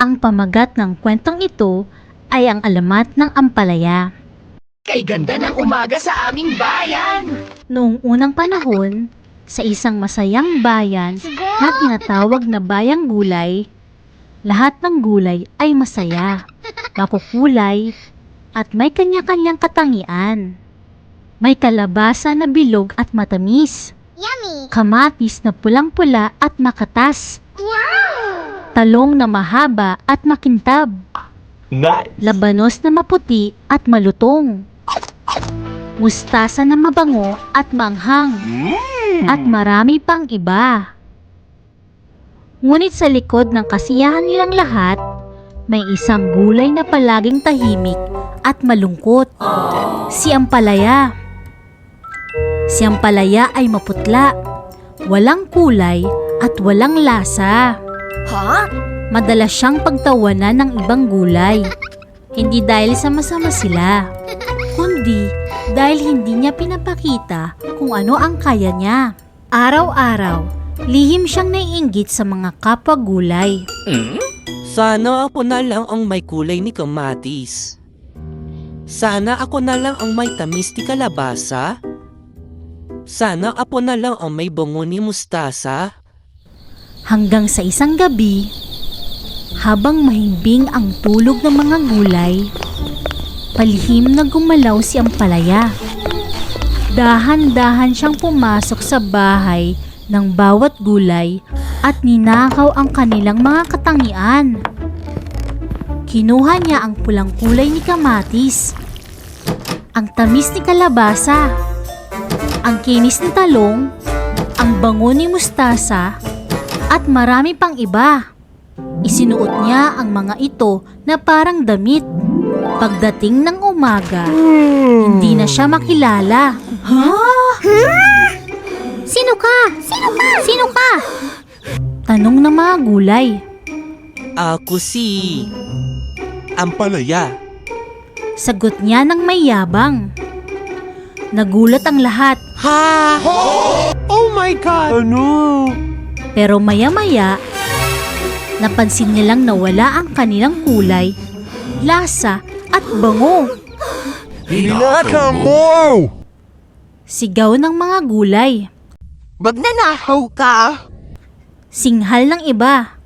Ang pamagat ng kwentong ito ay ang alamat ng ampalaya. Kay ganda ng umaga sa aming bayan. Noong unang panahon, sa isang masayang bayan na tinatawag na bayang gulay, lahat ng gulay ay masaya, makukulay, at may kanya-kanyang katangian. May kalabasa na bilog at matamis, Yummy! kamatis na pulang-pula at makatas, talong na mahaba at makintab, Nice. labanos na maputi at malutong, mustasa na mabango at manghang, at marami pang iba. Ngunit sa likod ng kasiyahan nilang lahat, may isang gulay na palaging tahimik at malungkot. Si Ampalaya. Si Ampalaya ay maputla, walang kulay at walang lasa. Ha? Madalas siyang pagtawanan ng ibang gulay. Hindi dahil sa masama sila, kundi dahil hindi niya pinapakita kung ano ang kaya niya. Araw-araw, lihim siyang naiinggit sa mga kapwa gulay. Sana ako na lang ang may kulay ni kamatis. Sana ako na lang ang may tamis ni kalabasa. Sana ako na lang ang may bango ni mustasa. Hanggang sa isang gabi, habang mahimbing ang tulog ng mga gulay, palihim na gumalaw si Ampalaya. Dahan-dahan siyang pumasok sa bahay ng bawat gulay at ninakaw ang kanilang mga katangian. Kinuha niya ang pulang kulay ni kamatis, ang tamis ni kalabasa, ang kinis ni talong, ang bango ni mustasa, at marami pang iba. Isinuot niya ang mga ito na parang damit. Pagdating ng umaga, hindi na siya makilala. Ha? Sino ka? Sino ka? Sino ka? Tanong ng mga gulay. Ako si... Ampalaya. Sagot niya ng may yabang. Nagulat ang lahat Ha? Oh my God! Ano? Pero maya-maya, napansin nilang nawala ang kanilang kulay, lasa at bango. Hinaka mo! Sigaw ng mga gulay. Magnanahaw ka. Singhal ng iba.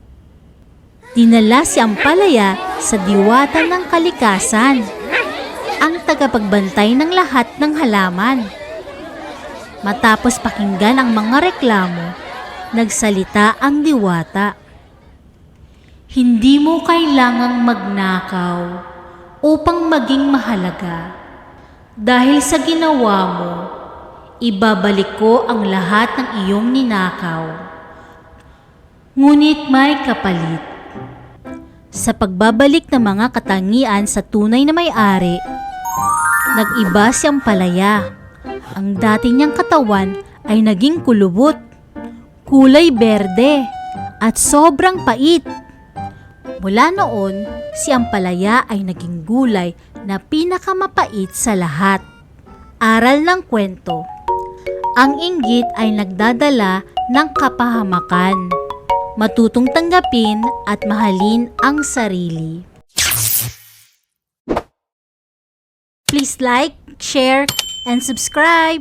Dinala si Ampalaya sa diwata ng kalikasan, ang tagapagbantay ng lahat ng halaman. Matapos pakinggan ang mga reklamo, nagsalita ang diwata. Hindi mo kailangang magnakaw upang maging mahalaga. Dahil sa ginawa mo, ibabalik ko ang lahat ng iyong ninakaw. Ngunit may kapalit. Sa pagbabalik ng mga katangian sa tunay na may-ari, nag-iba siyang palaya. Ang dati niyang katawan ay naging kulubot, kulay berde, at sobrang pait. Mula noon, si Ampalaya ay naging gulay na pinakamapait sa lahat. Aral ng kwento. Ang inggit ay nagdadala ng kapahamakan. Matutong tanggapin at mahalin ang sarili. Please like, share, and subscribe.